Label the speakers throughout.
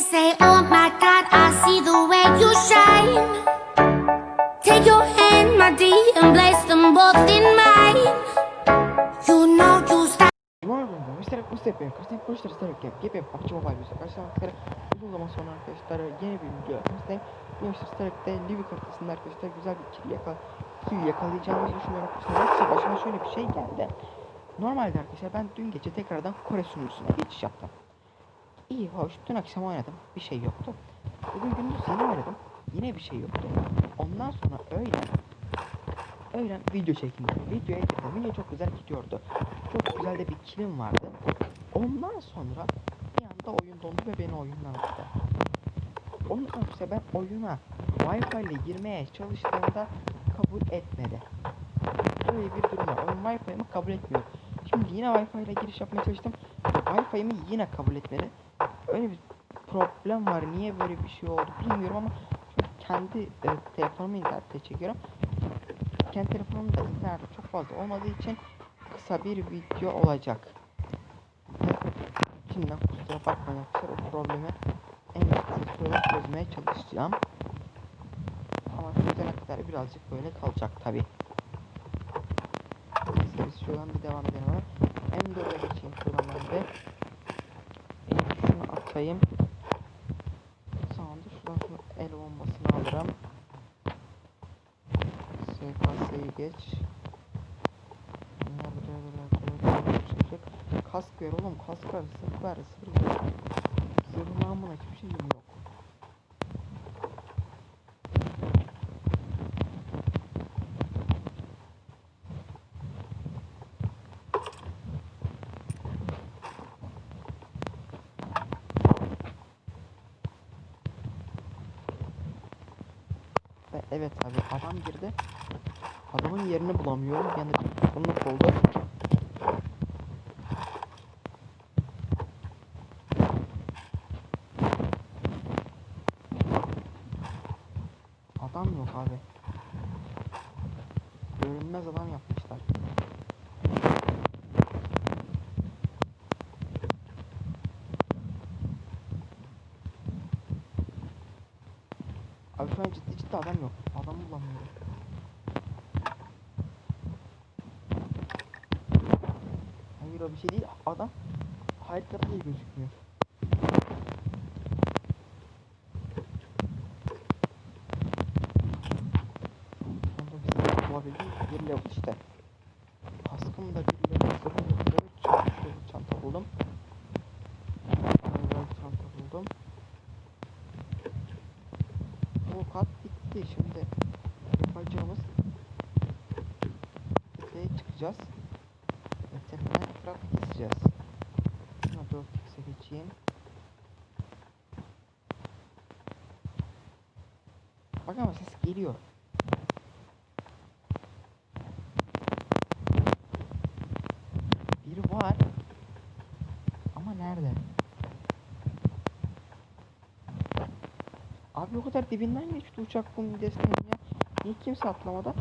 Speaker 1: they say, Oh my God, I see the way you shine. Take your hand, my dear, and place them both in mine. You know you
Speaker 2: Mobile Videosu. Arkadaşlar arkadaşlar zaman sonra arkadaşlar yeni bir video. Bu arkadaşlar güzel bir kill, yakal kill yakalayacağımızı düşünüyorum arkadaşlar. Arkadaşlar şöyle bir şey geldi. Normalde arkadaşlar ben dün gece tekrardan Kore sunucusuna geçiş yaptım. İyi hoş dün akşam oynadım bir şey yoktu. Bugün gündüz yine oynadım yine bir şey yoktu. Ondan sonra öğlen öğlen video çektim. Videoya girdim. Video çok güzel gidiyordu. Çok güzel de bir killim vardı. Ondan sonra bir anda oyun dondu ve beni oyundan attı. Ondan sonra ben oyuna Wi-Fi ile girmeye çalıştığımda kabul etmedi. Böyle bir durum var. Oyun Wi-Fi'mi kabul etmiyor. Şimdi yine Wi-Fi ile giriş yapmaya çalıştım. Wi-Fi'mi yine kabul etmedi. Öyle bir problem var. Niye böyle bir şey oldu bilmiyorum ama kendi e, telefonumu internette çekiyorum. Kendi telefonumda internet çok fazla olmadığı için kısa bir video olacak. Şimdiden kusura bakmayın arkadaşlar o problemi en kısa sürede çözmeye çalışacağım. Ama çözene kadar birazcık böyle kalacak tabi. Neyse biz şuradan bir devam edelim hemen. M4'e geçeyim şuradan ben de. Atayım. Sonra da şuradan şu el bombasını alırım. SKS'yi geç. Bunlar buraya buraya buraya düşecek. Kask ver oğlum kask ver zırh ver zırh ver. Zırh namına hiçbir şeyim yok. Ve evet abi adam girdi. Adamın yerini bulamıyorum. Yani bunluk oldu. Adam yok abi. Görünmez adam yapmışlar. Abi ciddi adam yok. Adam bulamıyorum. Hayır o bir şey değil. Adam haritada bile gözükmüyor. Sonunda bir sıkıntı bulabildim. Bir level işte. Kaskım da bir level sıfır level çanta, çanta buldum. Level çanta buldum. Bu kat bitti şimdi. Yapacağımız tepeye çıkacağız. Ve tepeden craft keseceğiz. Şuna 4x'e geçeyim. Bak ama ses geliyor. Biri var. Ama nerede? Abi o kadar dibinden geçti uçak bu midesinden ya. Niye kimse atlamadı?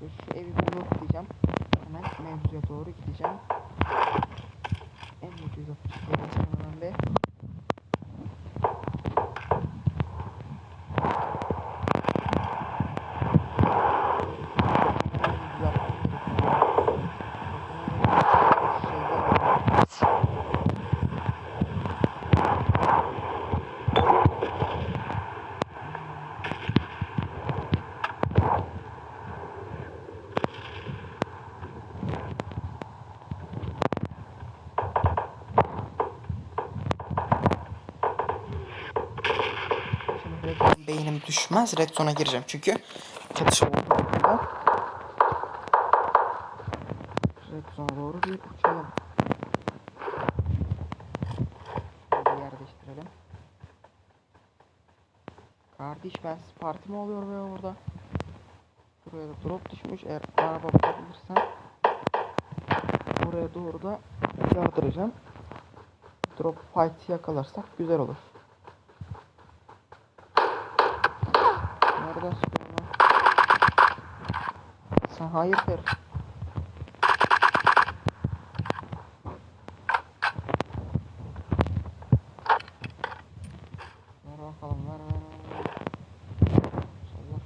Speaker 2: Dur şu evi bir yok diyeceğim. Hemen mevzuya doğru gideceğim. En ucuz yapacağım hemen be. Şimdi red zone beynim düşmez. Red zone'a gireceğim çünkü çatışma olduğunda red zone'a doğru bir uçalım. Şöyle yer değiştirelim. Kardeş ben parti mi oluyor be orada? Buraya da drop düşmüş. Eğer araba bulabilirsem buraya doğru da yardıracağım. Drop fight yakalarsak güzel olur. Nereden sıkıyorsun lan? Sen hayırdır? Ver bakalım ver ver ver. ver. Allah.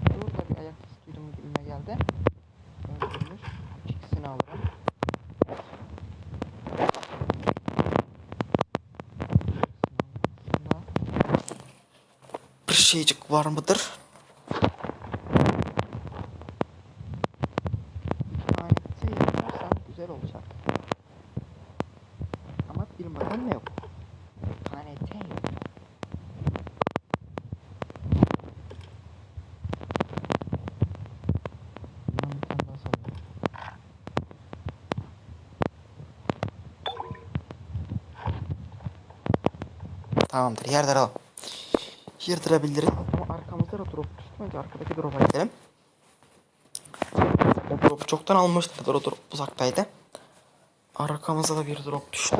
Speaker 2: Burada bir ayak sesi duydum gibime geldi. Öldürmüş. İkisini alırım. Bir şeycik var mıdır? İhaneti yaparsam güzel olacak. Ama bilmeden ne yok. İhanete yok. Bundan bir tane daha sallıyorum. Tamamdır yerden al. Yırdırabilirim. Ama arkamızda da drop düştü. Önce arkadaki drop'a gidelim. O drop'u çoktan almıştık. O drop uzaktaydı. Arkamıza da bir drop düştü.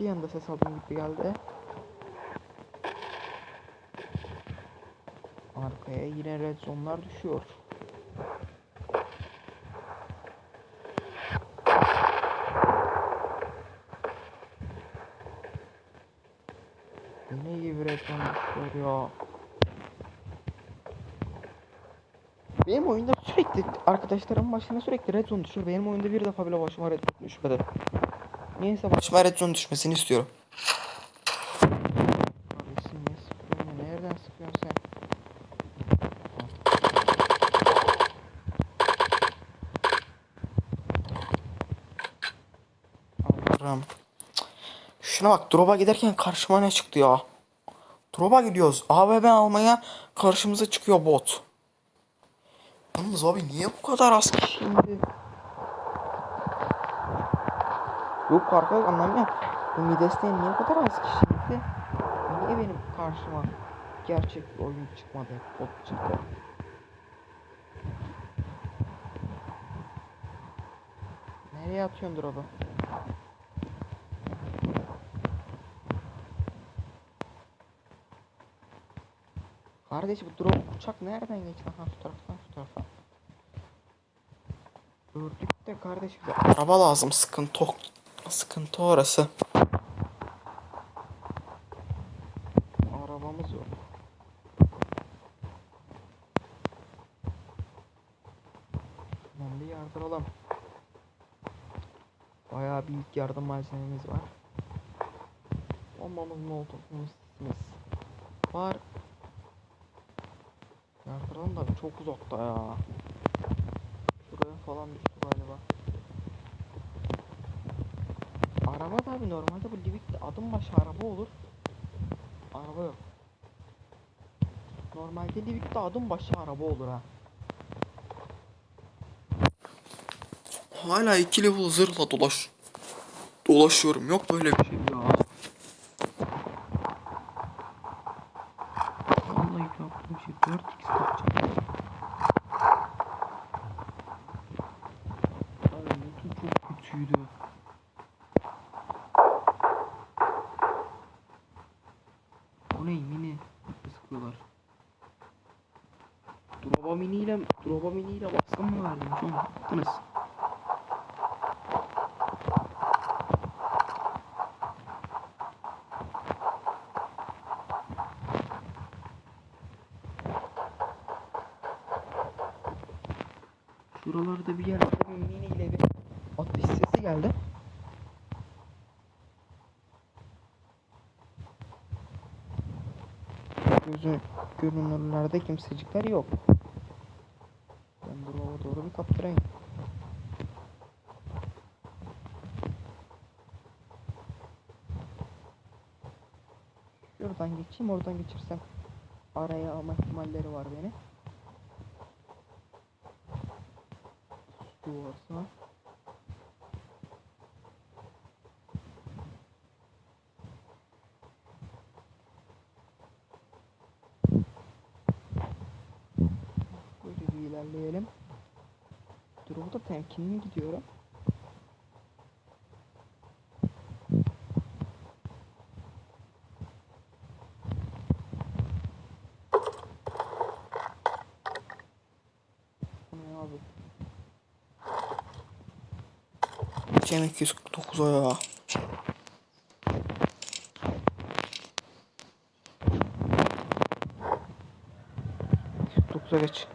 Speaker 2: Bir anda ses aldım gibi geldi. Arkaya yine red zone'lar düşüyor. Yine iyi bir red zone düşüyor ya. Benim oyunda sürekli arkadaşlarım başına sürekli red zone düşüyor. Benim oyunda bir defa bile başıma red zone düşmedi. Neyse başıma red zone düşmesini istiyorum. Kardeşim ne sıkıyorsun? ya? Nereden sıkıyorsun sen? Allah'ım. Şuna bak drop'a giderken karşıma ne çıktı ya? Drop'a gidiyoruz. AVM almaya karşımıza çıkıyor bot. Yalnız abi niye bu kadar az kişi şimdi? Yok arkadaş anlamıyorum. Bu Mides'te niye bu kadar az kişi indi? Niye benim karşıma gerçek oyun çıkmadı? Bot çıktı. Nereye atıyorsun drop'u? Kardeş bu drone uçak nereden geçti? Ha şu taraftan şu tarafa. Gördük de kardeş bize araba lazım sıkıntı sıkıntı orası. Arabamız yok. Şuradan bir yardıralım. Bayağı bir ilk yardım malzememiz var. Bombamız molotofumuz var. Çok uzakta ya. Şuraya falan düştü galiba. Araba da abi normalde bu Livik'te adım başı araba olur. Araba yok. Normalde Livik'te adım başı araba olur ha. Hala iki level zırhla dolaş dolaşıyorum. Yok böyle bir şey ya. Vallahi yaptığım şey 4x yapacağım. Abi lootum çok kötüydü. O ne mini sıkıyorlar. Droba mini ile Droba mini ile baskın mı verdiniz oğlum? Yaptınız. Şuralarda bir bir mini sesi geldi. Gözü görünürlerde kimsecikler yok. Ben buraya doğru bir kaptırayım. Şuradan geçeyim oradan geçirsem araya alma ihtimalleri var beni. Su varsa. Da temkinli gidiyorum. Cem 249 ya. Dokuza geç.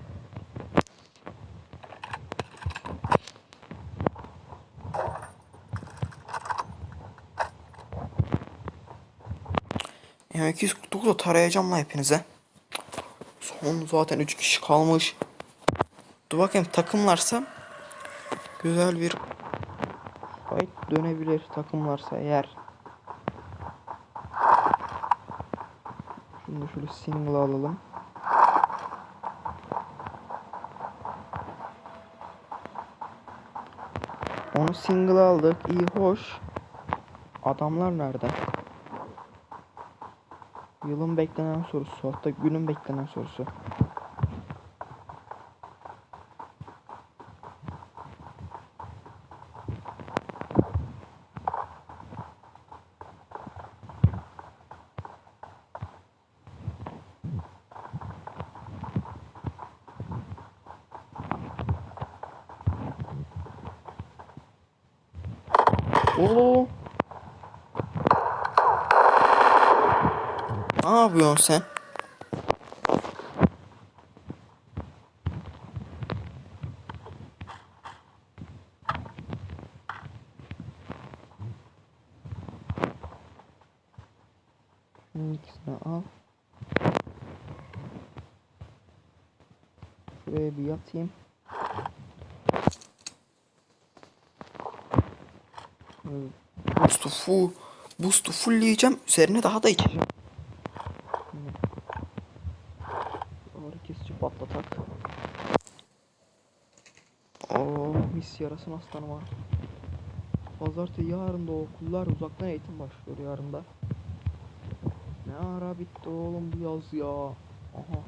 Speaker 2: Ya 249'da tarayacağım lan hepinize. Son zaten 3 kişi kalmış. Dur bakayım takımlarsa güzel bir fight dönebilir takımlarsa eğer. Da şöyle single alalım. Onu single aldık. iyi hoş. Adamlar nerede? Yılın beklenen sorusu. Hatta günün beklenen sorusu. Oo. Ne yapıyorsun sen? Şunun ikisini al. Şuraya bir yatayım. Boost'u full, boost'u fullleyeceğim. Üzerine daha da içeceğim. Yarasın aslanım ha. Pazartesi yarın da okullar uzaktan eğitim başlıyor yarın da. Ne ara bitti oğlum bu yaz ya. Aha.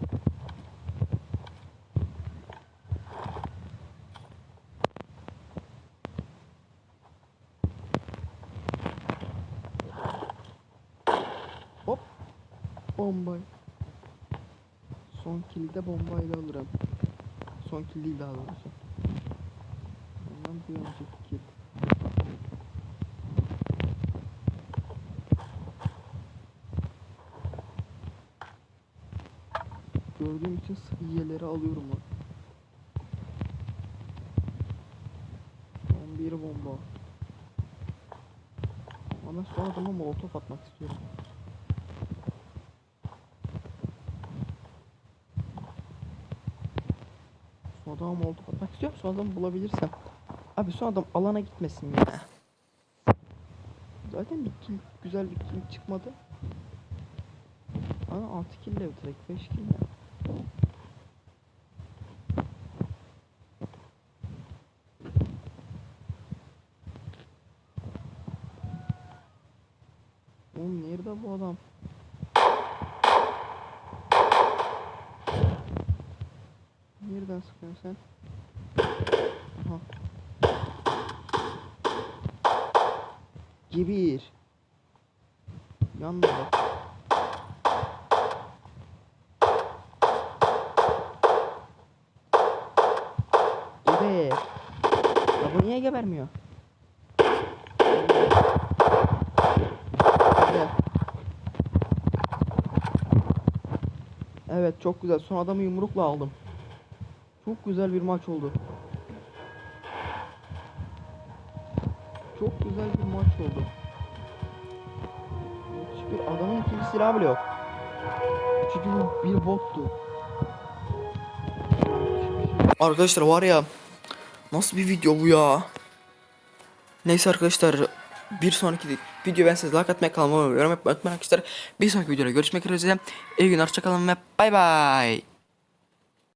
Speaker 2: Hop. Bombay. Son killi de bombayla alırım. Son kill değil daha Gördüğüm için sıhhiyeleri alıyorum lan. Son bir bomba. Ama ben son adama molotof atmak istiyorum. Son adama molotof atmak istiyorum. Son adamı bulabilirsem. Abi son adam alana gitmesin ya. Zaten bir kill, güzel bir kill çıkmadı. Ana 6 kill de direkt 5 kill ya. Oğlum nerede bu adam? Nereden sıkıyorsun sen? Gebir. Yanmadı. Geber. Ya bu niye gebermiyor? Geber. Evet çok güzel. Son adamı yumrukla aldım. Çok güzel bir maç oldu. Çok güzel bir maç oldu. Hiçbir adamın ikinci silahı bile yok. Çünkü bu bir bottu. Arkadaşlar var ya nasıl bir video bu ya? Neyse arkadaşlar bir sonraki video ben size like atmaya kalmamı yorum yapmayı unutmayın arkadaşlar. Bir sonraki videoda görüşmek üzere. İyi günler hoşçakalın ve bay bay.